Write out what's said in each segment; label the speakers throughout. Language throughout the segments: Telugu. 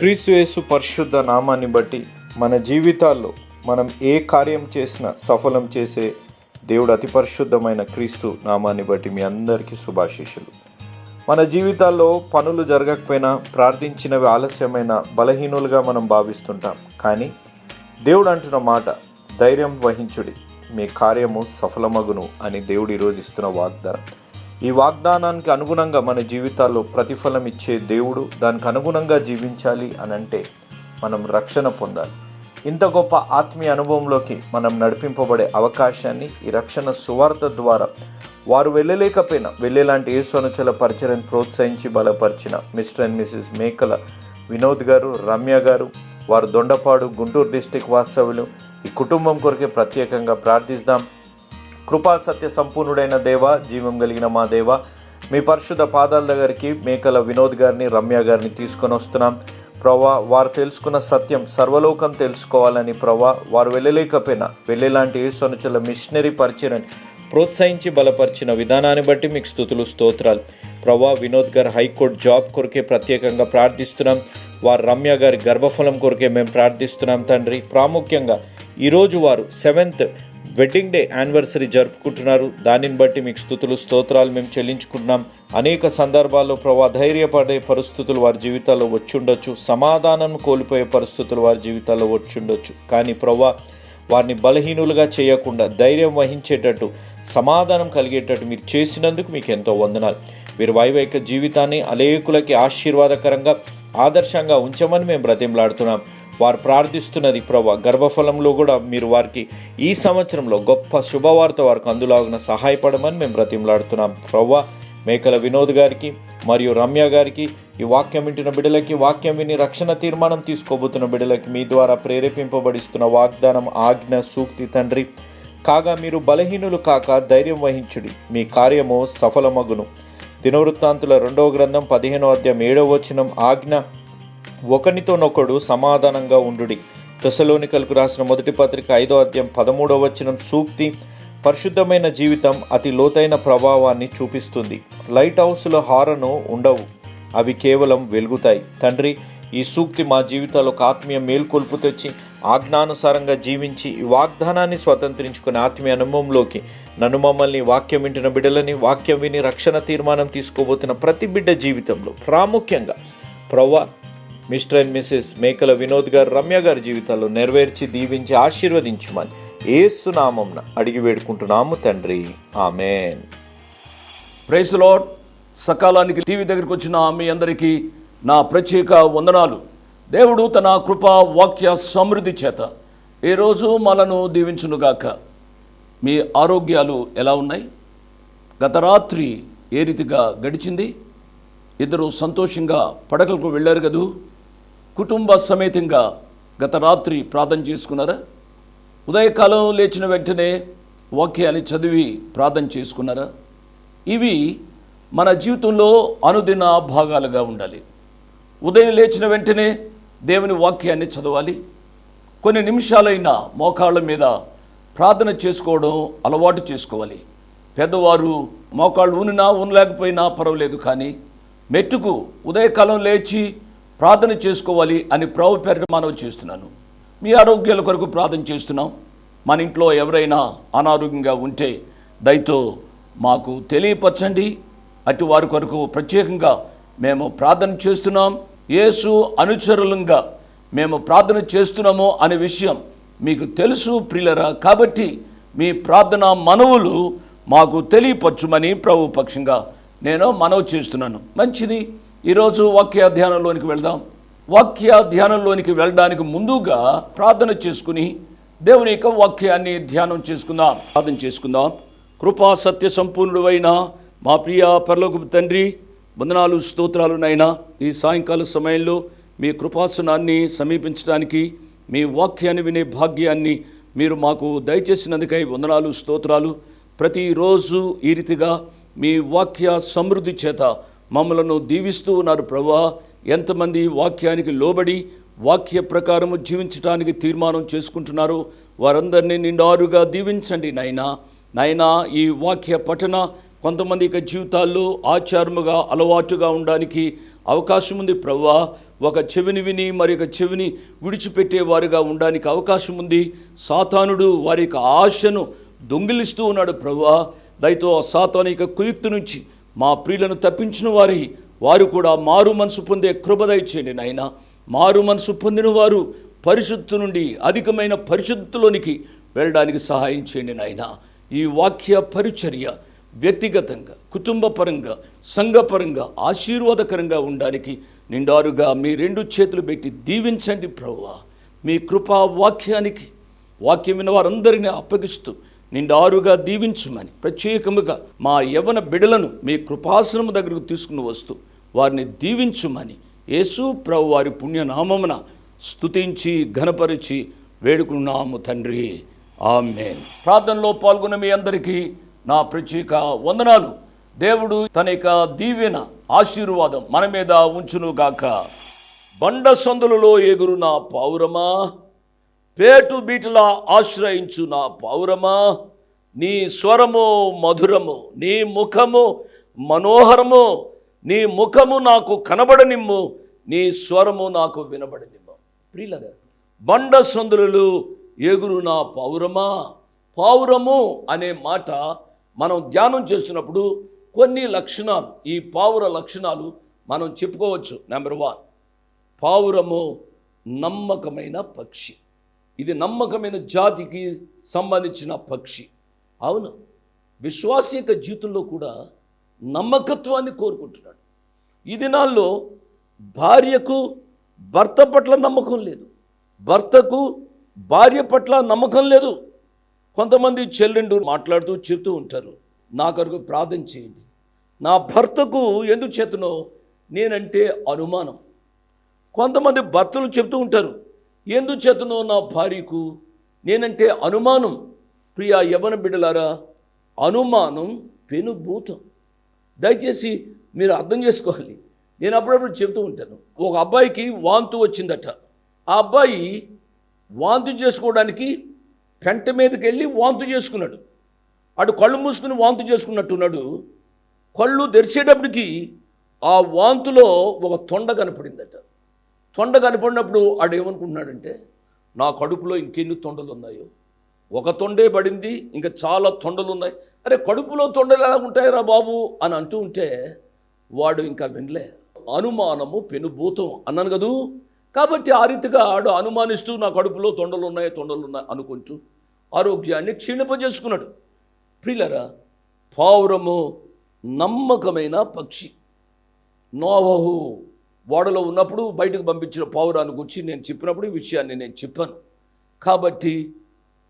Speaker 1: క్రీస్తుయేసు పరిశుద్ధ నామాన్ని బట్టి మన జీవితాల్లో మనం ఏ కార్యం చేసినా సఫలం చేసే దేవుడు అతి పరిశుద్ధమైన క్రీస్తు నామాన్ని బట్టి మీ అందరికీ శుభాశీషులు మన జీవితాల్లో పనులు జరగకపోయినా ప్రార్థించినవి ఆలస్యమైన బలహీనులుగా మనం భావిస్తుంటాం. కానీ దేవుడు అంటున్న మాట ధైర్యం వహించుడి. మీ కార్యము సఫలమగును అని దేవుడు ఈరోజు ఇస్తున్న వాగ్దానం. ఈ వాగ్దానానికి అనుగుణంగా మన జీవితాల్లో ప్రతిఫలం ఇచ్చే దేవుడు దానికి అనుగుణంగా జీవించాలి అని అంటే మనం రక్షణ పొందాలి. ఇంత గొప్ప ఆత్మీయ అనుభవంలోకి మనం నడిపింపబడే అవకాశాన్ని ఈ రక్షణ సువార్త ద్వారా వారు వెళ్ళలేకపోయినా వెళ్ళేలాంటి ఏ అనుచల పరిచయం ప్రోత్సహించి బలపరిచిన మిస్టర్ అండ్ మిసెస్ మేకల వినోద్ గారు రమ్య గారు వారు దొండపాడు గుంటూరు డిస్టిక్ వాస్తవ్యులు ఈ కుటుంబం కొరకే ప్రత్యేకంగా ప్రార్థిస్తాం. కృపా సత్య సంపూర్ణుడైన దేవ జీవం కలిగిన మా దేవ మీ పరిశుద్ధ పాదాల దగ్గరికి మేకల వినోద్ గారిని రమ్య గారిని తీసుకొని వస్తున్నాం. ప్రవ్వా వారు తెలుసుకున్న సత్యం సర్వలోకం తెలుసుకోవాలని ప్రవ్వా వారు వెళ్ళలేకపోయినా వెళ్ళేలాంటి యేసనుచల మిషనరీ పరిచయని ప్రోత్సహించి బలపరిచిన విధానాన్ని బట్టి మీకు స్థుతులు స్తోత్రాలు. ప్రవ్వా వినోద్ గారు హైకోర్టు జాబ్ కొరకే ప్రత్యేకంగా ప్రార్థిస్తున్నాం. వారు రమ్య గారి గర్భఫలం కొరకే మేము ప్రార్థిస్తున్నాం తండ్రి. ప్రాముఖ్యంగా ఈరోజు వారు సెవెంత్ వెడ్డింగ్ డే యానివర్సరీ జరుపుకుంటున్నారు. దానిని బట్టి మీకు స్థుతులు స్తోత్రాలు మేము చెల్లించుకుంటున్నాం. అనేక సందర్భాల్లో ప్రభా ధైర్యపడే పరిస్థితులు వారి జీవితాల్లో వచ్చుండొచ్చు. సమాధానం కోల్పోయే పరిస్థితులు వారి జీవితాల్లో వచ్చుండొచ్చు. కానీ ప్రభా వారిని బలహీనులుగా చేయకుండా ధైర్యం వహించేటట్టు సమాధానం కలిగేటట్టు మీరు చేసినందుకు మీకు ఎంతో వందనాలు. మీరు వైవాహిక జీవితాన్ని అనేకులకి ఆశీర్వాదకరంగా ఆదర్శంగా ఉంచమని మేము బ్రతిమలాడుతున్నాం. వారు ప్రార్థిస్తున్నది ప్రభా గర్భఫలంలో కూడా మీరు వారికి ఈ సంవత్సరంలో గొప్ప శుభవార్త వారికి అందులాగున సహాయపడమని మేము బ్రతిమలాడుతున్నాం. ప్రవ్వా మేకల వినోద్ గారికి మరియు రమ్య గారికి ఈ వాక్యం వింటున్న బిడ్డలకి వాక్యం విని రక్షణ తీర్మానం తీసుకోబోతున్న బిడ్డలకి మీ ద్వారా ప్రేరేపింపబడిస్తున్న వాగ్దానం ఆజ్ఞ సూక్తి తండ్రి. కాగా మీరు బలహీనులు కాక ధైర్యం వహించుడి. మీ కార్యము సఫలమగును. దినవృత్తాంతుల రెండవ గ్రంథం పదిహేనో అధ్యాయం ఏడవ వచనం ఆజ్ఞ ఒకనితోనొకడు సమాధానంగా ఉండుడి. దశలోనికలకు రాసిన మొదటి పత్రిక ఐదో అధ్యాయం పదమూడవ వచ్చిన సూక్తి పరిశుద్ధమైన జీవితం అతి లోతైన ప్రభావాన్ని చూపిస్తుంది. లైట్ హౌస్లో హారను ఉండవు అవి కేవలం వెలుగుతాయి. తండ్రి ఈ సూక్తి మా జీవితాల్లో ఒక ఆత్మీయ మేల్కొల్పు తెచ్చి ఆజ్ఞానుసారంగా జీవించి ఈ వాగ్దానాన్ని స్వతంత్రించుకునే ఆత్మీయ అనుభవంలోకి నన్ను మమ్మల్ని వాక్యం వింటున్న బిడ్డలని వాక్యం విని రక్షణ తీర్మానం తీసుకోబోతున్న ప్రతి బిడ్డ జీవితంలో ప్రాముఖ్యంగా ప్రవ్వా మిస్టర్ అండ్ మిసెస్ మేకల వినోద్ గారు రమ్య గారి జీవితాల్లో నెరవేర్చి దీవించి ఆశీర్వదించమని ఏసునామంన అడిగి వేడుకుంటున్నాము తండ్రి. ఆమెన్.
Speaker 2: ప్రైస్ లాడ్ సకాలానికి టీవీ దగ్గరికి వచ్చిన మీ అందరికీ నా ప్రత్యేక వందనాలు. దేవుడు తన కృపా వాక్య సమృద్ధి చేత ఈరోజు మనను దీవించునుగాక మీ ఆరోగ్యాలు ఎలా ఉన్నాయి? గత రాత్రి ఏ రీతిగా గడిచింది? ఇద్దరు సంతోషంగా పడకలకు వెళ్ళారు కదూ? కుటుంబ సమేతంగా గత రాత్రి ప్రార్థన చేసుకున్నారా? ఉదయకాలం లేచిన వెంటనే వాక్యాన్ని చదివి ప్రార్థన చేసుకున్నారా? ఇవి మన జీవితంలో అనుదిన భాగాలుగా ఉండాలి. ఉదయం లేచిన వెంటనే దేవుని వాక్యాన్ని చదవాలి. కొన్ని నిమిషాలైనా మోకాళ్ళ మీద ప్రార్థన చేసుకోవడం అలవాటు చేసుకోవాలి. పెద్దవారు మోకాళ్ళు ఉనినా ఉండలేకపోయినా పర్వాలేదు కానీ మెట్టుకు ఉదయకాలం లేచి ప్రార్థన చేసుకోవాలి అని ప్రభు పేరు మనవి చేస్తున్నాను. మీ ఆరోగ్యాల కొరకు ప్రార్థన చేస్తున్నాం. మన ఇంట్లో ఎవరైనా అనారోగ్యంగా ఉంటే దయతో మాకు తెలియపరచండి. అటు వారి కొరకు ప్రత్యేకంగా మేము ప్రార్థన చేస్తున్నాం. యేసు అనుచరులంగా మేము ప్రార్థన చేస్తున్నాము అనే విషయం మీకు తెలుసు ప్రియులరా. కాబట్టి మీ ప్రార్థన మనవులు మాకు తెలియపరచుమని ప్రభు పక్షంగా నేను మనవి చేస్తున్నాను. మంచిది. ఈరోజు వాక్య ధ్యానంలోనికి వెళ్దాం. వాక్య ధ్యానంలోనికి వెళ్ళడానికి ముందుగా ప్రార్థన చేసుకుని దేవుని యొక్క వాక్యాన్ని ధ్యానం చేసుకుందాం. ప్రార్థన చేసుకుందాం. కృపా సత్య సంపూర్ణుడైన మా ప్రియ పరలోకపు తండ్రి వందనాలు స్తోత్రాలు నైనా ఈ సాయంకాల సమయంలో మీ కృపాసనాన్ని సమీపించడానికి మీ వాక్యాన్ని వినే భాగ్యాన్ని మీరు మాకు దయచేసినందుకై వందనాలు స్తోత్రాలు. ప్రతిరోజు ఈ రీతిగా మీ వాక్య సమృద్ధి చేత మమ్మలను దీవిస్తూ ఉన్నారు ప్రభా. ఎంతమంది వాక్యానికి లోబడి వాక్య ప్రకారము జీవించడానికి తీర్మానం చేసుకుంటున్నారో వారందరినీ నిండారుగా దీవించండి నాయనా. నాయనా ఈ వాక్య పఠన కొంతమంది యొక్క జీవితాల్లో ఆచారముగా అలవాటుగా ఉండడానికి అవకాశం ఉంది ప్రవ్వా ఒక చెవిని విని మరి ఒక చెవిని విడిచిపెట్టేవారుగా ఉండడానికి అవకాశం ఉంది సాతానుడు వారి యొక్క ఆశను దొంగిలిస్తూ ఉన్నాడు ప్రవ్వా దయతో ఆ సాతాను యొక్క కుయుక్తి నుంచి మా ప్రియులను తప్పించిన వారి వారు కూడా మారు మనసు పొందే కృపదయచేయండి నాయన. మారు మనసు పొందిన వారు పరిశుద్ధి నుండి అధికమైన పరిశుద్ధిలోనికి వెళ్ళడానికి సహాయం చేయండి నాయన. ఈ వాక్య పరిచర్య వ్యక్తిగతంగా కుటుంబపరంగా సంఘపరంగా ఆశీర్వాదకరంగా ఉండడానికి నిండారుగా మీ రెండు చేతులు పెట్టి దీవించండి ప్రభువా. మీ కృపా వాక్యానికి వాక్యం విన్న వారందరినీ అప్పగిస్తూ నిండారుగా దీవించమని ప్రత్యేకముగా మా యవన బిడలను మీ కృపాసనము దగ్గరకు తీసుకుని వస్తూ వారిని దీవించుమని యేసు ప్రభు వారి పుణ్యనామమున స్తుతించి ఘనపరిచి వేడుకున్నాము తండ్రి. ఆమె ప్రార్థనలో పాల్గొన్న మీ అందరికీ నా ప్రత్యేక వందనాలు. దేవుడు తన యొక్క దీవెన ఆశీర్వాదం మన మీద ఉంచునుగాక. బండ సందులలో ఎగురు నా పౌరమా? పేటు బీటలా ఆశ్రయించు నా పౌరమా నీ స్వరము మధురము నీ ముఖము మనోహరము నీ ముఖము నాకు కనబడనిమ్ము నీ స్వరము నాకు వినబడనిమ్ము. ప్రియులగా బండ సందులలో ఎగురు నా పౌరమా పావురము అనే మాట మనం ధ్యానం చేస్తున్నప్పుడు కొన్ని లక్షణాలు ఈ పావుర లక్షణాలు మనం చెప్పుకోవచ్చు. నెంబర్ వన్ పావురము నమ్మకమైన పక్షి. ఇది నమ్మకమైన జాతికి సంబంధించిన పక్షి. అవును. విశ్వాస యొక్క జీవితంలో కూడా నమ్మకత్వాన్ని కోరుకుంటున్నాడు. ఈ దినాల్లో భార్యకు భర్త పట్ల నమ్మకం లేదు. భర్తకు భార్య పట్ల నమ్మకం లేదు. కొంతమంది చెల్లెండు మాట్లాడుతూ చెప్తూ ఉంటారు నా కొరకు ప్రార్థన చేయండి. నా భర్తకు ఎందుకు చేతనో నేనంటే అనుమానం. కొంతమంది భర్తలు చెప్తూ ఉంటారు ఎందుచేతనో నా భార్యకు నేనంటే అనుమానం. ప్రియా యవన బిడ్డలారా అనుమానం పెనుభూతం దయచేసి మీరు అర్థం చేసుకోవాలి. నేను అప్పుడప్పుడు చెప్తూ ఉంటాను. ఒక అబ్బాయికి వాంతు వచ్చిందట. ఆ అబ్బాయి వాంతు చేసుకోవడానికి పెంట మీదకి వెళ్ళి వాంతు చేసుకున్నాడు. అటు కళ్ళు మూసుకుని వాంతు చేసుకున్నట్టున్నాడు. కళ్ళు తెరిచేటప్పటికి ఆ వాంతులో ఒక తొండ కనపడిందట. తొండ కనపడినప్పుడు ఆడు ఏమనుకుంటున్నాడంటే నా కడుపులో ఇంకెన్ని తొండలు ఉన్నాయో ఒక తొండే పడింది ఇంకా చాలా తొండలు ఉన్నాయి అరే కడుపులో తొండలు ఎలా ఉంటాయిరా బాబు? అని అంటూ ఉంటే వాడు ఇంకా వినలే. అనుమానము పెనుభూతం అన్నాను కదూ. కాబట్టి ఆ రీతిగా ఆడు అనుమానిస్తూ నా కడుపులో తొండలు ఉన్నాయి తొండలు ఉన్నాయి అనుకుంటూ ఆరోగ్యాన్ని క్షీణింపజేసుకున్నాడు. ప్రియులరా పావురము నమ్మకమైన పక్షి. నోవహు. ఓడలో ఉన్నప్పుడు బయటకు పంపించిన పావురాన్ని గురించి నేను చెప్పినప్పుడు ఈ విషయాన్ని నేను చెప్పాను. కాబట్టి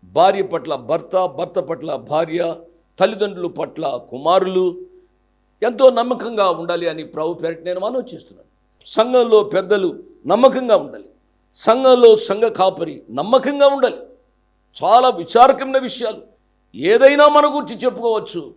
Speaker 2: భార్య పట్ల భర్త భర్త పట్ల భార్య తల్లిదండ్రుల పట్ల కుమారులు ఎంతో నమ్మకంగా ఉండాలి అని ప్రభు పేరిట నేను మనవి చేస్తున్నాను. సంఘంలో పెద్దలు నమ్మకంగా ఉండాలి. సంఘంలో సంఘ కాపరి నమ్మకంగా ఉండాలి. చాలా విచారకమైన విషయాలు. ఏదైనా మన గురించి చెప్పుకోవచ్చు.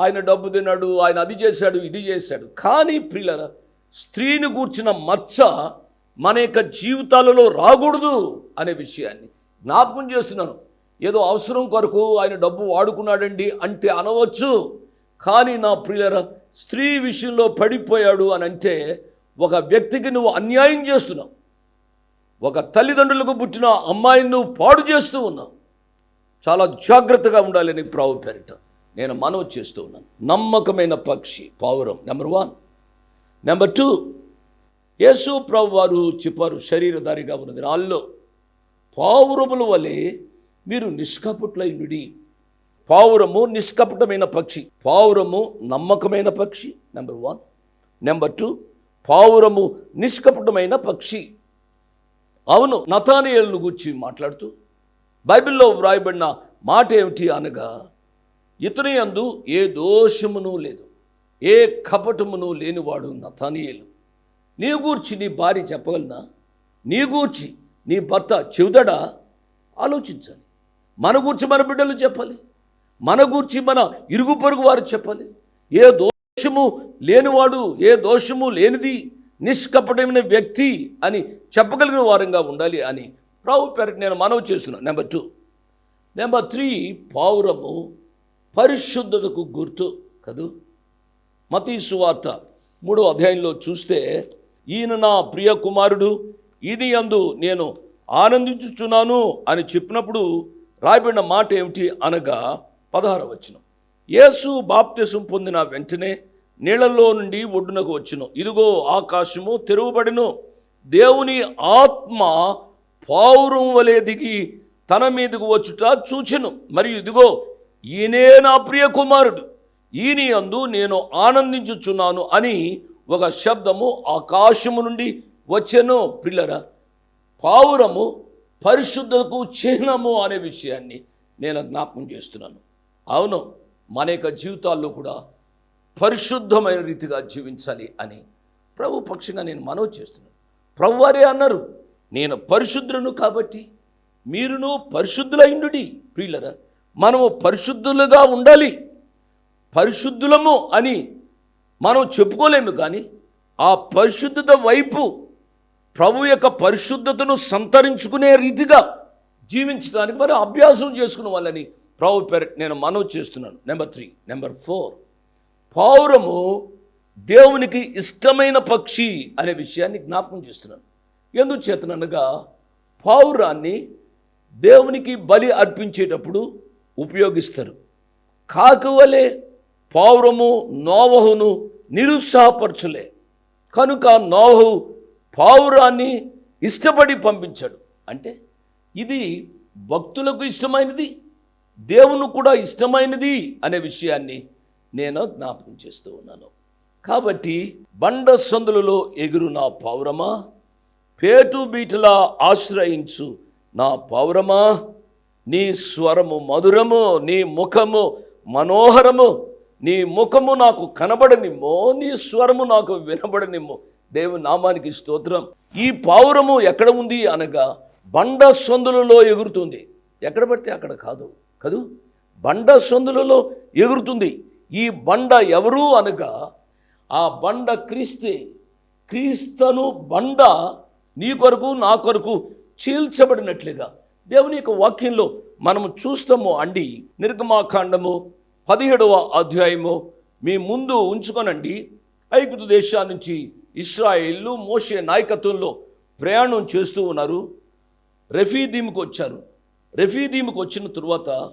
Speaker 2: ఆయన డబ్బు తిన్నాడు ఆయన అది చేశాడు ఇది చేశాడు. కానీ ప్రియులరా స్త్రీని గూర్చిన మచ్చ మన యొక్క జీవితాలలో రాకూడదు అనే విషయాన్ని జ్ఞాపకం చేస్తున్నాను. ఏదో అవసరం కొరకు ఆయన డబ్బు వాడుకున్నాడండి అంటే అనవచ్చు. కానీ నా ప్రియులర స్త్రీ విషయంలో పడిపోయాడు అని అంటే ఒక వ్యక్తికి నువ్వు అన్యాయం చేస్తున్నావు. ఒక తల్లిదండ్రులకు పుట్టిన అమ్మాయిని నువ్వు పాడు చేస్తూ ఉన్నావు. చాలా జాగ్రత్తగా ఉండాలని ప్రావు పేరిట. నేను మనవి చేస్తూ ఉన్నాను. నమ్మకమైన పక్షి పావురం. Number one number two Yesu ప్రభు వారు చెప్పారు శరీరధారిగా ఉన్నది. రాళ్ళలో పావురముల వలె మీరు నిష్కపుట్లైనుడి పావురము నిష్కపటమైన పక్షి పావురము నమ్మకమైన పక్షి నెంబర్ వన్ నెంబర్ టూ పావురము నిష్కపటమైన పక్షి. అవును నతానియలను గురించి మాట్లాడుతూ బైబిల్లో వ్రాయబడిన మాట ఏమిటి అనగా ఇతని అందు ఏ దోషమును లేదు. ఏ కపటమును లేనివాడు నతానియేలు. నీ గూర్చి నీ భార్య చెప్పగలనా? నీ గూర్చి నీ భర్త చెబుతాడా? ఆలోచించాలి. మన గూర్చి మన బిడ్డలు చెప్పాలి. మన గూర్చి మన ఇరుగు పొరుగు వారు చెప్పాలి. ఏ దోషము లేనివాడు ఏ దోషము లేనిది నిష్కపటమైన వ్యక్తి అని చెప్పగలిగిన వారంగా ఉండాలి అని ప్రభు పేరటి నేను మనవి చేస్తున్నాను నెంబర్ టూ నెంబర్ త్రీ పౌరము పరిశుద్ధతకు గుర్తు కదూ? మతీ సువార్త మూడో అధ్యాయంలో చూస్తే ఈయన నా ప్రియ కుమారుడు ఇది అందు నేను ఆనందించుచున్నాను అని చెప్పినప్పుడు రాయబడిన మాట ఏమిటి అనగా పదహార వచనం. యేసు బాప్తిసం పొందిన వెంటనే నీళ్ళలో నుండి ఒడ్డునకు వచ్చును. ఇదిగో ఆకాశము తెరువబడిను. దేవుని ఆత్మ పావురం వలె దిగి తన మీదకు వచ్చుట చూచెను. మరియు ఇదిగో ఈయనే నా ప్రియ కుమారుడు ఈని యందు నేను ఆనందించుచున్నాను అని ఒక శబ్దము ఆకాశము నుండి వచ్చెను పిల్లరా. పావురము పరిశుద్ధతకు చిహ్నము అనే విషయాన్ని నేను జ్ఞాపకం చేస్తున్నాను. అవును మన యొక్క జీవితాల్లో కూడా పరిశుద్ధమైన రీతిగా జీవించాలి అని ప్రభు పక్షంగా నేను మనవి చేస్తున్నాను. ప్రభు వారే అన్నారు నేను పరిశుద్ధులను కాబట్టి మీరును పరిశుద్ధులైండు ప్రియులరా మనము పరిశుద్ధులుగా ఉండాలి. పరిశుద్ధులము అని మనం చెప్పుకోలేము కానీ ఆ పరిశుద్ధత వైపు ప్రభు యొక్క పరిశుద్ధతను సంతరించుకునే రీతిగా జీవించడానికి మరి అభ్యాసం చేసుకున్న వాళ్ళని ప్రభు పేరు నేను మనవి చేస్తున్నాను. నెంబర్ త్రీ నెంబర్ ఫోర్ పౌరము దేవునికి ఇష్టమైన పక్షి అనే విషయాన్ని జ్ఞాపకం చేస్తున్నాను. ఎందుకు చేతనగా పౌరాన్ని దేవునికి బలి అర్పించేటప్పుడు ఉపయోగిస్తారు. కాకువలే పావురము నోవహును నిరుత్సాహపరచులే. కనుక నోవహు పావురాన్ని ఇష్టపడి పంపించాడు. అంటే ఇది భక్తులకు ఇష్టమైనది దేవుని కూడా ఇష్టమైనది అనే విషయాన్ని నేను జ్ఞాపకం చేస్తూ ఉన్నాను. కాబట్టి బండ సందులలో ఎగురు నా పౌరమా? పేటు బీటలా ఆశ్రయించు నా పౌరమా? నీ స్వరము మధురము నీ ముఖము మనోహరము నీ ముఖము నాకు కనబడనిమ్మో నీ స్వరము నాకు వినబడనిమ్మో. దేవుని నామానికి స్తోత్రం. ఈ పావురము ఎక్కడ ఉంది అనగా బండ సందులలో ఎగురుతుంది. ఎక్కడ పడితే అక్కడ కాదు. కదూ? బండ సందులలో ఎగురుతుంది. ఈ బండ ఎవరు అనగా ఆ బండ క్రీస్తే. క్రీస్తను బండ నీ కొరకు నా కొరకు చీల్చబడినట్లుగా. దేవుని యొక్క వాక్యంలో మనము చూస్తాము అండి. నిర్గమాకాండము పదిహేడవ అధ్యాయము. మీ ముందు ఉంచుకొనండి. ఐగుప్తు దేశా నుంచి ఇస్రాయిల్లు మోషే నాయకత్వంలో ప్రయాణం చేస్తూ ఉన్నారు. రెఫీదీముకు వచ్చారు. రెఫీదీముకు వచ్చిన తరువాత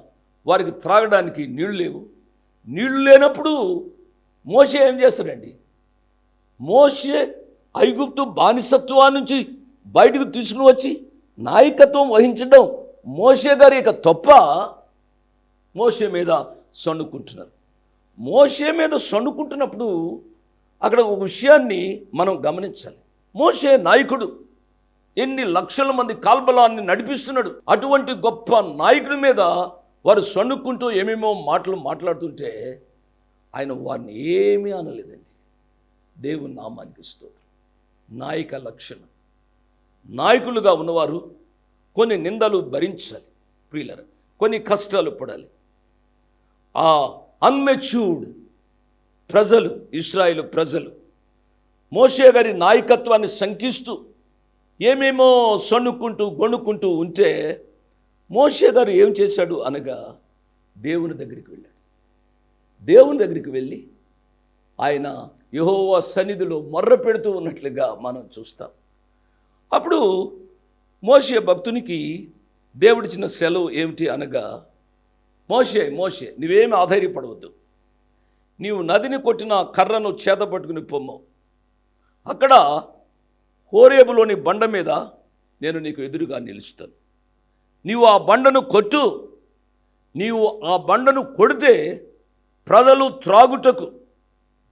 Speaker 2: వారికి త్రాగడానికి నీళ్ళు లేవు. నీళ్ళు లేనప్పుడు మోసే ఏం చేస్తాడండి? మోషే ఐగుప్తు బానిసత్వా నుంచి బయటకు తీసుకుని వచ్చి నాయకత్వం వహించడం మోషే గారి యొక్క తప్ప మోషే మీద సణుకుంటున్నారు. మోషే మీద సణుకుంటున్నప్పుడు అక్కడ ఒక విషయాన్ని మనం గమనించాలి. మోషే నాయకుడు. ఎన్ని లక్షల మంది కాల్బలాన్ని నడిపిస్తున్నాడు. అటువంటి గొప్ప నాయకుడి మీద వారు సణుక్కుంటూ ఏమేమో మాటలు మాట్లాడుతుంటే ఆయన వారిని ఏమీ అనలేదండి. దేవుని నామానికి స్తోత్రం. నాయక లక్షణం. నాయకులుగా ఉన్నవారు కొన్ని నిందలు భరించాలి. ప్రియులర కొన్ని కష్టాలు పడాలి. ఆ అన్మెచ్యూర్డ్ ప్రజలు ఇస్రాయిల్ ప్రజలు మోషే గారి నాయకత్వాన్ని శంకిస్తూ ఏమేమో సణుక్కుంటూ గొణుక్కుంటూ ఉంటే మోషే గారు ఏం చేశాడు అనగా దేవుని దగ్గరికి వెళ్ళాడు. దేవుని దగ్గరికి వెళ్ళి ఆయన యహోవా సన్నిధిలో మొర్ర పెడుతూ ఉన్నట్లుగా మనం చూస్తాం. అప్పుడు మోషే భక్తునికి దేవుడిచ్చిన సెలవు ఏమిటి అనగా మోషే మోషే నువ్వేమి ఆధైర్యపడవద్దు. నీవు నదిని కొట్టిన కర్రను చేత పట్టుకుని పొమ్ము. అక్కడ హోరేబులోని బండ మీద నేను నీకు ఎదురుగా నిలుస్తాను. నీవు ఆ బండను కొట్టు. నీవు ఆ బండను కొడితే ప్రజలు త్రాగుటకు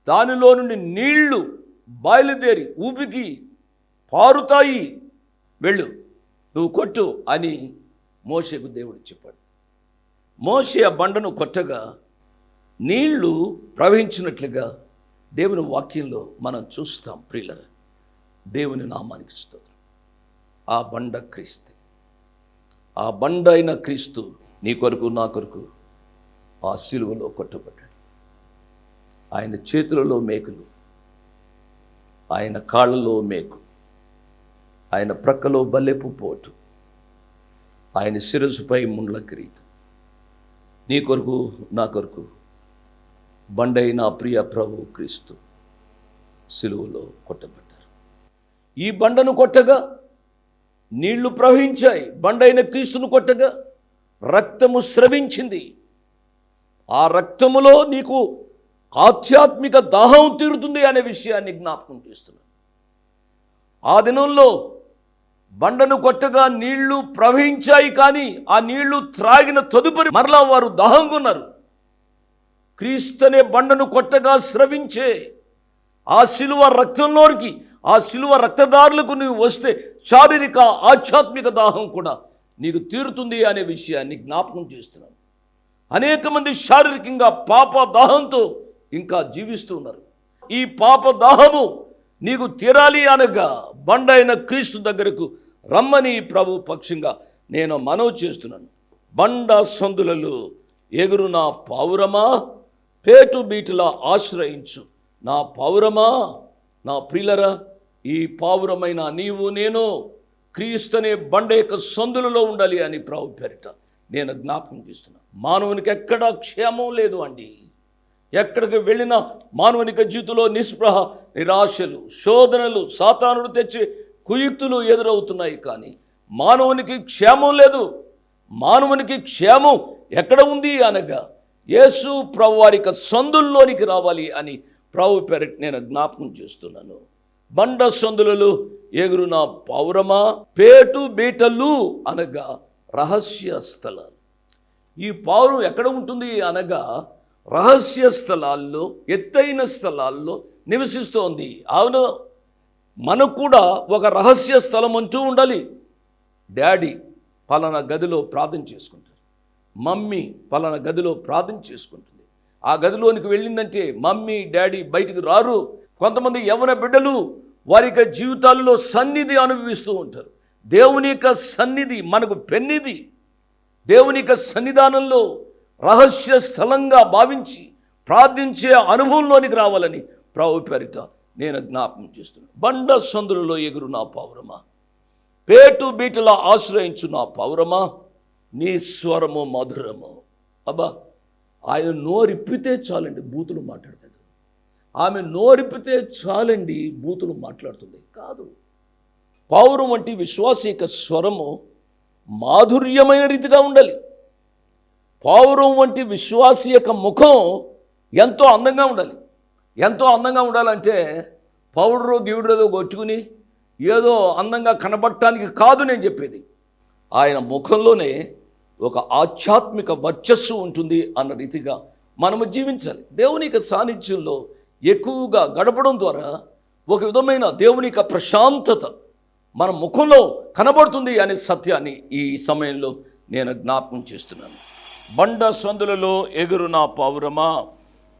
Speaker 2: దానిలో నుండి నీళ్ళు బయలుదేరి ఊపికి పారుతాయి. వెళ్ళు నువ్వు కొట్టు అని మోషకు దేవుడు చెప్పాడు. మోషే ఆ బండను కొట్టగా నీళ్ళు ప్రవహించినట్లుగా దేవుని వాక్యంలో మనం చూస్తాం ప్రియులర. దేవుని నామానికి స్తోత్రం. ఆ బండ క్రీస్తు. ఆ బండ అయిన క్రీస్తు నీ కొరకు నా కొరకు ఆ సిలువలో కొట్టబడ్డాడు. ఆయన చేతులలో మేకులు ఆయన కాళ్ళలో మేకు ఆయన ప్రక్కలో బల్లెపు పోటు ఆయన శిరస్సుపై ముండ్ల కిరీటం. నీ కొరకు నా కొరకు. బండై నా ప్రియ ప్రభు క్రీస్తు సిలువలో కొట్టబడ్డారు. ఈ బండను కొట్టగా నీళ్ళు ప్రవహించాయి. బండైన క్రీస్తును కొట్టగా రక్తము స్రవించింది. ఆ రక్తములో నీకు ఆధ్యాత్మిక దాహం తీరుతుంది అనే విషయాన్ని జ్ఞాపకం చేస్తున్నాను. ఆ దినంలో బండను కొట్టగా నీళ్ళు ప్రవహించాయి కానీ ఆ నీళ్ళు త్రాగిన తదుపరి మరలా వారు దాహంగున్నారు. క్రీస్తునే బండను కొట్టగా స్రవించే ఆ శిలువ రక్తంలోనికి ఆ శిలువ రక్తదారులకు నువ్వు వస్తే శారీరక ఆధ్యాత్మిక దాహం కూడా నీకు తీరుతుంది అనే విషయాన్ని జ్ఞాపకం చేస్తున్నాను. అనేక మంది శారీరకంగా పాప దాహంతో ఇంకా జీవిస్తూ ఉన్నారు. ఈ పాప దాహము నీకు తీరాలి అనగా బండైన క్రీస్తు దగ్గరకు రమ్మని ప్రభు పక్షంగా నేను మనవి చేస్తున్నాను. బండ సందులలో ఎగురు నా పావురమా? పేటు బీటులా ఆశ్రయించు. నా పావురమా? నా ప్రిలరా ఈ పావురమైన నీవు నేను క్రీస్తునే బండ యొక్క సందులలో ఉండాలి అని ప్రభు పేరిట నేను జ్ఞాపకం చేస్తున్నాను. మానవునికి ఎక్కడా క్షేమం లేదు అండి. ఎక్కడికి వెళ్ళినా మానవునిక జీవితంలో నిస్పృహ నిరాశలు శోధనలు సాతానుడు తెచ్చి కుయుక్తులు ఎదురవుతున్నాయి కానీ మానవునికి క్షేమం లేదు. మానవునికి క్షేమం ఎక్కడ ఉంది అనగా యేసు ప్రభు వారిక సందుల్లోనికి రావాలి అని ప్రభు పేరిట నేను జ్ఞాపకం చేస్తున్నాను. బండ సందులలో ఎగురు నా పౌరమా పేటు బీటలు అనగా రహస్య స్థలాలు ఈ పావురం ఎక్కడ ఉంటుంది అనగా రహస్య స్థలాల్లో ఎత్తైన స్థలాల్లో నివసిస్తోంది. అవును మనకు కూడా ఒక రహస్య స్థలం అంటూ ఉండాలి. డాడీ పలానా గదిలో ప్రార్థన చేసుకుంటారు. మమ్మీ పలానా గదిలో ప్రార్థన చేసుకుంటుంది. ఆ గదిలోనికి వెళ్ళిందంటే మమ్మీ డాడీ బయటికి రారు. కొంతమంది యవన బిడ్డలు వారి యొక్క జీవితాల్లో సన్నిధి అనుభవిస్తూ ఉంటారు. దేవుని యొక్క సన్నిధి మనకు పెన్నిది దేవుని యొక్క సన్నిధానంలో రహస్య స్థలంగా భావించి ప్రార్థించే అనుభవంలోనికి రావాలని ప్రభు పేరిట నేను జ్ఞాపకం చేస్తున్నాను. బండ సందులలో ఎగురు నా పౌరమా పేటు బీటలా ఆశ్రయించు నా పౌరమా నీ స్వరము మధురము. అబ్బా ఆయన నోరిప్పితే చాలండి బూతులు మాట్లాడతాడు ఆమె నోరిప్పితే చాలండి బూతులు మాట్లాడుతుంది. కాదు పౌరం వంటి విశ్వాస యొక్క స్వరము మాధుర్యమైన రీతిగా ఉండాలి. పౌరం వంటి విశ్వాసి యొక్క ముఖం ఎంతో అందంగా ఉండాలి. ఎంతో అందంగా ఉండాలంటే పౌడరు గివుడు ఏదో కొట్టుకుని ఏదో అందంగా కనబడటానికి కాదు నేను చెప్పేది. ఆయన ముఖంలోనే ఒక ఆధ్యాత్మిక వర్చస్సు ఉంటుంది అన్న రీతిగా మనము జీవించాలి. దేవుని యొక్క సాన్నిధ్యంలో ఎక్కువగా గడపడం ద్వారా ఒక విధమైన దేవుని యొక్క ప్రశాంతత మన ముఖంలో కనబడుతుంది అనే సత్యాన్ని ఈ సమయంలో నేను జ్ఞాపకం చేస్తున్నాను. బండ సందులలో ఎగురు నా పౌరమా?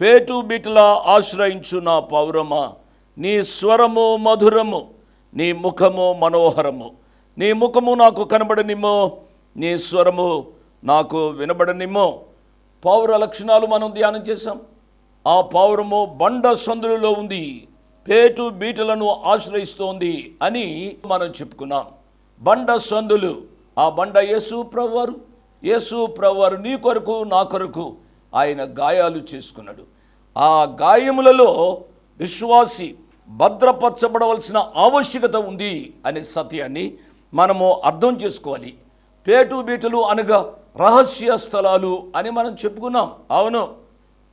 Speaker 2: పేటు బిటలా ఆశ్రయించు నా పౌరమా? నీ స్వరము మధురము నీ ముఖము మనోహరము. నీ ముఖము నాకు కనబడనిమో నీ స్వరము నాకు వినబడనిమో పౌర లక్షణాలు మనం ధ్యానం చేశాం. ఆ పౌరము బండ సందులలో ఉంది పేటు బీటలను ఆశ్రయిస్తోంది అని మనం చెప్పుకున్నాం. బండ సందులు ఆ బండ యేసు ప్రవ్వారు యేసు ప్రవ్వారు నీ కొరకు నా కొరకు ఆయన గాయాలు చేసుకున్నాడు. ఆ గాయములలో విశ్వాసి భద్రపరచబడవలసిన ఆవశ్యకత ఉంది అనే సత్యాన్ని మనము అర్థం చేసుకోవాలి. పేటు బీటలు అనగా రహస్య స్థలాలు అని మనం చెప్పుకున్నాం. అవును.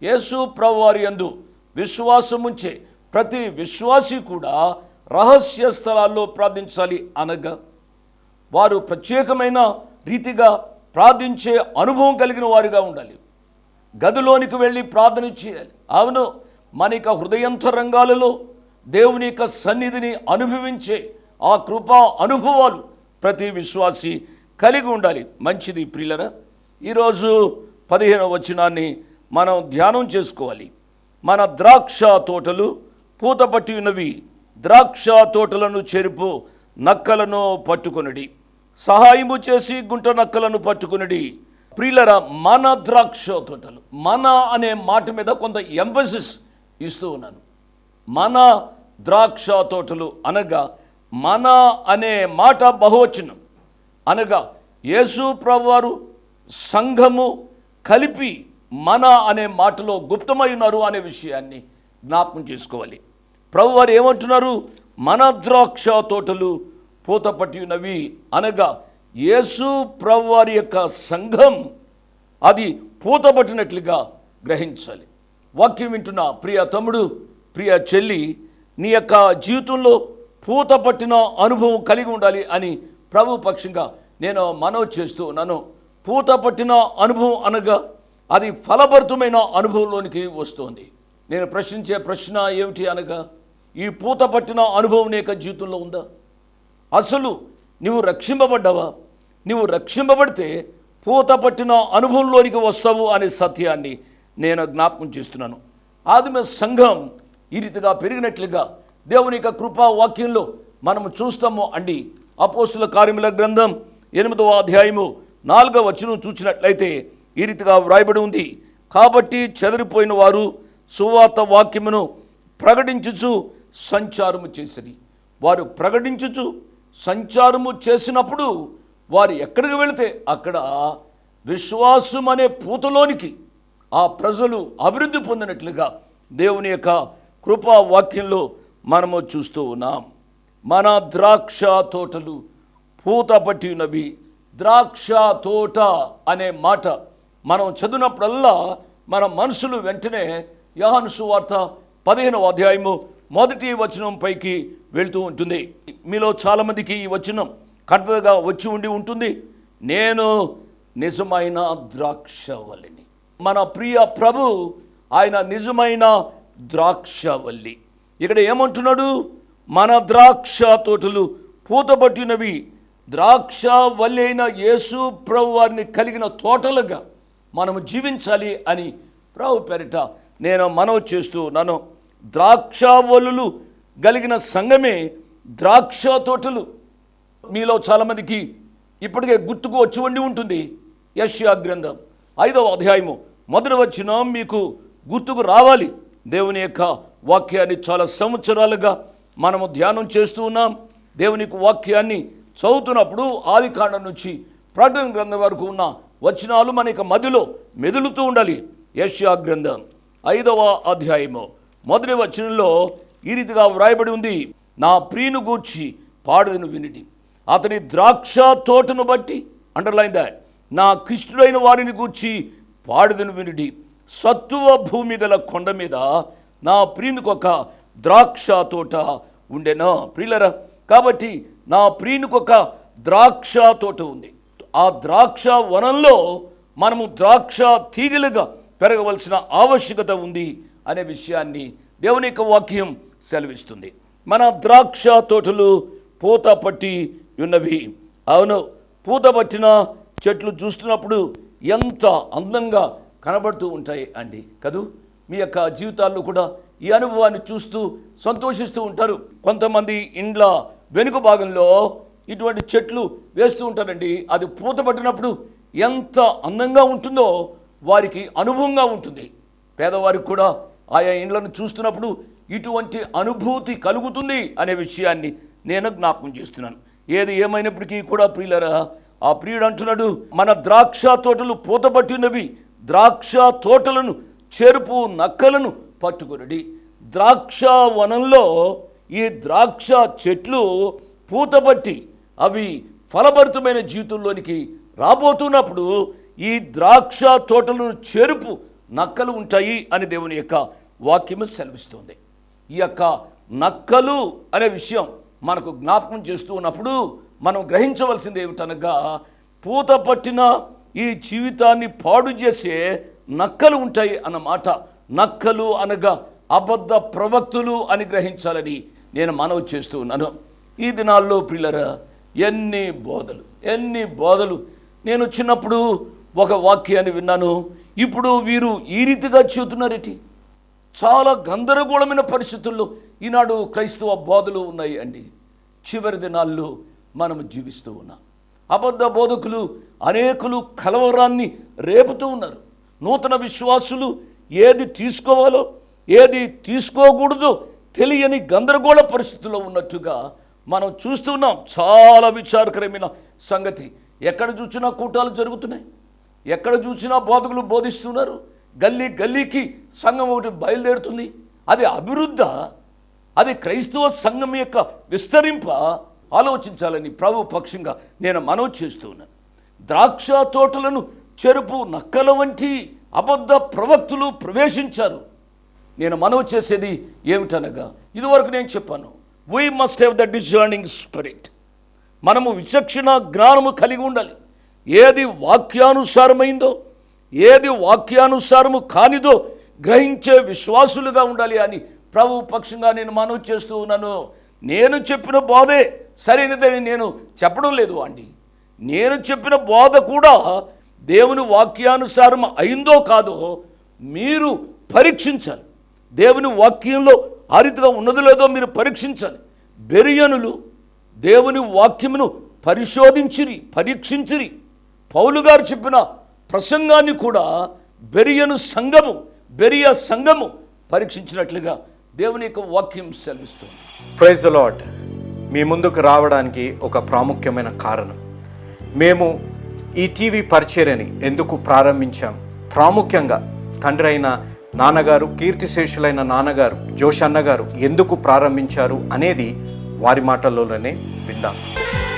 Speaker 2: యేసు ప్రభువారి యందు విశ్వాసం ఉంచే ప్రతి విశ్వాసి కూడా రహస్య స్థలాల్లో ప్రార్థించాలి అనగా వారు ప్రత్యేకమైన రీతిగా ప్రార్థించే అనుభవం కలిగిన వారుగా ఉండాలి. గదిలోనికి వెళ్ళి ప్రార్థన చేయాలి. అవును మన యొక్క హృదయంతరంగాలలో దేవుని యొక్క సన్నిధిని అనుభవించే ఆ కృపా అనుభవాలు ప్రతి విశ్వాసి కలిగి ఉండాలి. మంచిది ప్రియులరా ఈరోజు పదిహేనవ వచనాన్ని మనం ధ్యానం చేసుకోవాలి. మన ద్రాక్ష తోటలు పూతపట్టి ఉన్నవి. ద్రాక్ష తోటలను చెరుపు నక్కలను పట్టుకొనడి. సహాయము చేసి గుంట నక్కలను పట్టుకునడి. ప్రియులర మన ద్రాక్ష తోటలు మన అనే మాట మీద కొంత ఎంఫసిస్ ఇస్తూ ఉన్నాను. మన ద్రాక్ష తోటలు అనగా మన అనే మాట బహువచనం. అనగా యేసు ప్రభువారు సంఘము కలిపి మన అనే మాటలో గుప్తమై ఉన్నారు అనే విషయాన్ని జ్ఞాపకం చేసుకోవాలి. ప్రభువారు ఏమంటున్నారు? మన ద్రాక్ష తోటలు పూతపట్టి ఉన్నవి అనగా యేసు ప్రభువారి యొక్క సంఘం అది పూతపట్టినట్లుగా గ్రహించాలి. వాక్యం వింటున్న ప్రియ తమ్ముడు ప్రియ చెల్లి నీ యొక్క జీవితంలో పూత పట్టిన అనుభవం కలిగి ఉండాలి అని ప్రభు పక్షంగా నేను మనవి చేస్తూ ఉన్నాను. పూత పట్టిన అనుభవం అనగా అది ఫలభరితమైన అనుభవంలోనికి వస్తుంది. నేను ప్రశ్నించే ప్రశ్న ఏమిటి అనగా ఈ పూత పట్టిన అనుభవం నీ యొక్క జీవితంలో ఉందా? అసలు నువ్వు రక్షింపబడ్డావా? నువ్వు రక్షింపబడితే పూత పట్టిన అనుభవంలోనికి వస్తావు అనే సత్యాన్ని నేను జ్ఞాపకం చేస్తున్నాను. ఆదిమ సంఘం ఈ రీతిగా పెరిగినట్లుగా దేవుని యొక్క కృపా వాక్యంలో మనము చూస్తాము అండి. అపోస్తుల కార్యముల గ్రంథం ఎనిమిదవ అధ్యాయము నాలుగవ వచనం చూసినట్లయితే ఈ రీతిగా వ్రాయబడి ఉంది. కాబట్టి చెదరిపోయిన వారు సువార్త వాక్యమును ప్రకటించుచు సంచారము చేసిరి. వారు ప్రకటించుచు సంచారము చేసినప్పుడు వారు ఎక్కడికి వెళితే అక్కడ విశ్వాసం అనే పూతలోనికి ఆ ప్రజలు అభివృద్ధి పొందినట్లుగా దేవుని యొక్క కృపా వాక్యంలో మనము చూస్తూ ఉన్నాం. మన ద్రాక్ష తోటలు పూత పట్టి ఉన్నవి. ద్రాక్ష తోట అనే మాట మనం చదివినప్పుడల్లా మన మనసులు వెంటనే యహాను సువార్త పదిహేనవ అధ్యాయము మొదటి వచనం పైకి వెళుతూ ఉంటుంది. మీలో చాలామందికి ఈ వచనం కట్టగా వచ్చి ఉండి ఉంటుంది. నేను నిజమైన ద్రాక్షవల్లిని. మన ప్రియ ప్రభు ఆయన నిజమైన ద్రాక్షవల్లి. ఇక్కడ ఏమంటున్నాడు? మన ద్రాక్ష తోటలు పూతపట్టినవి ద్రాక్ష వల్లైన అయిన యేసు ప్రభు వారిని కలిగిన తోటలుగా మనము జీవించాలి అని ప్రభు పేరిట నేను మనవి చేస్తూ నన్ను ద్రాక్షవల్లులు గలిగిన సంఘమే ద్రాక్ష తోటలు. మీలో చాలామందికి ఇప్పటికే గుర్తుకు వచ్చి ఉండి ఉంటుంది యష్యా గ్రంథం ఐదవ అధ్యాయము. మొదటి వచ్చిన మీకు గుర్తుకు రావాలి. దేవుని యొక్క వాక్యాన్ని చాలా సంవత్సరాలుగా మనము ధ్యానం చేస్తూ ఉన్నాం. దేవుని వాక్యాన్ని చదువుతున్నప్పుడు ఆది కాండం నుంచి ప్రకటన గ్రంథం వరకు ఉన్న వచనాలు మన యొక్క మదిలో మెదులుతూ ఉండాలి. యష్యా గ్రంథం ఐదవ అధ్యాయము. మొదటి వచనంలో ఈ రీతిగా వ్రాయబడి ఉంది. నా ప్రియును గూర్చి పాడుదను వినిడి. అతని ద్రాక్ష తోటను బట్టి అండర్లైన్ దాట్ నా కృష్ణుడైన వారిని గూర్చి పాడుదను వినుడి. సత్తువ భూమి గల కొండ మీద నా ప్రియునికి ఒక ద్రాక్ష తోట ఉండెను. ప్రియులరా కాబట్టి నా ప్రియునికి ఒక ద్రాక్ష తోట ఉంది. ఆ ద్రాక్ష వనంలో మనము ద్రాక్ష తీగలుగా పెరగవలసిన ఆవశ్యకత ఉంది అనే విషయాన్ని దేవుని యొక్క వాక్యం సెలవిస్తుంది. మన ద్రాక్ష తోటలు పూత పట్టి ఉన్నవి. అవును పూత పట్టిన చెట్లు చూస్తున్నప్పుడు ఎంత అందంగా కనబడుతూ ఉంటాయి అండి కదూ? మీ యొక్క జీవితాల్లో కూడా ఈ అనుభవాన్ని చూస్తూ సంతోషిస్తూ ఉంటారు. కొంతమంది ఇండ్ల వెనుక భాగంలో ఇటువంటి చెట్లు వేస్తూ ఉంటారండి. అది పూత పట్టినప్పుడు ఎంత అందంగా ఉంటుందో వారికి అనుభవంగా ఉంటుంది. పేదవారికి కూడా ఆయా ఇండ్లను చూస్తున్నప్పుడు ఇటువంటి అనుభూతి కలుగుతుంది అనే విషయాన్ని నేను జ్ఞాపకం చేస్తున్నాను. ఏది ఏమైనప్పటికీ కూడా ప్రియులరా ఆ ప్రియుడు అంటున్నాడు మన ద్రాక్ష తోటలు పూతపట్టినవి ద్రాక్ష తోటలను చెరుపు నక్కలను పట్టుకునడి. ద్రాక్ష వనంలో ఈ ద్రాక్ష చెట్లు పూతపట్టి అవి ఫలభరితమైన జీవితంలోనికి రాబోతున్నప్పుడు ఈ ద్రాక్ష తోటలను చెరుపు నక్కలు ఉంటాయి అని దేవుని యొక్క వాక్యము సెలవిస్తుంది. ఈ యొక్క నక్కలు అనే విషయం మనకు జ్ఞాపకం చేస్తూ ఉన్నప్పుడు మనం గ్రహించవలసింది ఏమిటనగా పూత పట్టిన ఈ జీవితాన్ని పాడు చేసే నక్కలు ఉంటాయి అన్నమాట. నక్కలు అనగా అబద్ధ ప్రవక్తులు అని గ్రహించాలని నేను మనవి చేస్తూ ఉన్నాను. ఈ దినాల్లో పిల్లరా ఎన్ని బోధలు ఎన్ని బోధలు. నేను చిన్నప్పుడు ఒక వాక్యాన్ని విన్నాను. ఇప్పుడు వీరు ఈ రీతిగా చెబుతున్నారేటి చాలా గందరగోళమైన పరిస్థితుల్లో ఈనాడు క్రైస్తవ బోధలు ఉన్నాయి అండి. చివరి దినాల్లో మనం జీవిస్తూ ఉన్నాం. అబద్ధ బోధకులు అనేకులు కలవరాన్ని రేపుతూ ఉన్నారు. నూతన విశ్వాసులు ఏది తీసుకోవాలో ఏది తీసుకోకూడదో తెలియని గందరగోళ పరిస్థితుల్లో ఉన్నట్టుగా మనం చూస్తున్నాం చాలా విచారకరమైన సంగతి. ఎక్కడ చూసినా కూటాలు జరుగుతున్నాయి. ఎక్కడ చూసినా బోధకులు బోధిస్తున్నారు. గల్లీ గల్లీకి సంఘం ఒకటి బయలుదేరుతుంది. అది అభివృద్ధ అది క్రైస్తవ సంఘం యొక్క విస్తరింప ఆలోచించాలని ప్రభు పక్షంగా నేను మనవి చేస్తూ ఉన్నాను ద్రాక్ష తోటలను చెరుపు నక్కల వంటి అబద్ధ ప్రవక్తులు ప్రవేశించారు. నేను మనవి చేసేది ఏమిటనగా ఇదివరకు నేను చెప్పాను we must have the discerning spirit మనము విచక్షణ జ్ఞానము కలిగి ఉండాలి. ఏది వాక్యానుసారమైందో ఏది వాక్యానుసారము కానిదో గ్రహించే విశ్వాసులుగా ఉండాలి అని ప్రభు పక్షంగా నేను మనవి చేస్తూ ఉన్నాను. నేను చెప్పిన బోధే సరైనదని నేను చెప్పడం లేదు అండి. నేను చెప్పిన బోధ కూడా దేవుని వాక్యానుసారం అయిందో కాదో మీరు పరీక్షించాలి. దేవుని వాక్యంలో ఆ రీతిగా ఉన్నదో లేదో మీరు పరీక్షించాలి. బెరియనులు దేవుని వాక్యమును పరిశోధించిరి పరీక్షించిరి. పౌలు గారు చెప్పిన ప్రసంగాన్ని కూడా బెరియను సంఘము బెరియ సంఘము పరీక్షించినట్లుగా దేవుని యొక్క వాక్యం సెలవిస్తుంది.
Speaker 3: ప్రైజ్ ద లాడ్ మీ ముందుకు రావడానికి ఒక ప్రాముఖ్యమైన కారణం. మేము ఈ టీవీ పరిచర్యని ఎందుకు ప్రారంభించాం? ప్రాముఖ్యంగా తండ్రి అయిన నాన్నగారు కీర్తిశేషులైన నాన్నగారు జోషన్న గారు ఎందుకు ప్రారంభించారు అనేది వారి మాటల్లోనే విందాం.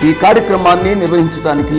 Speaker 2: ఈ కార్యక్రమాన్ని నిర్వహించడానికి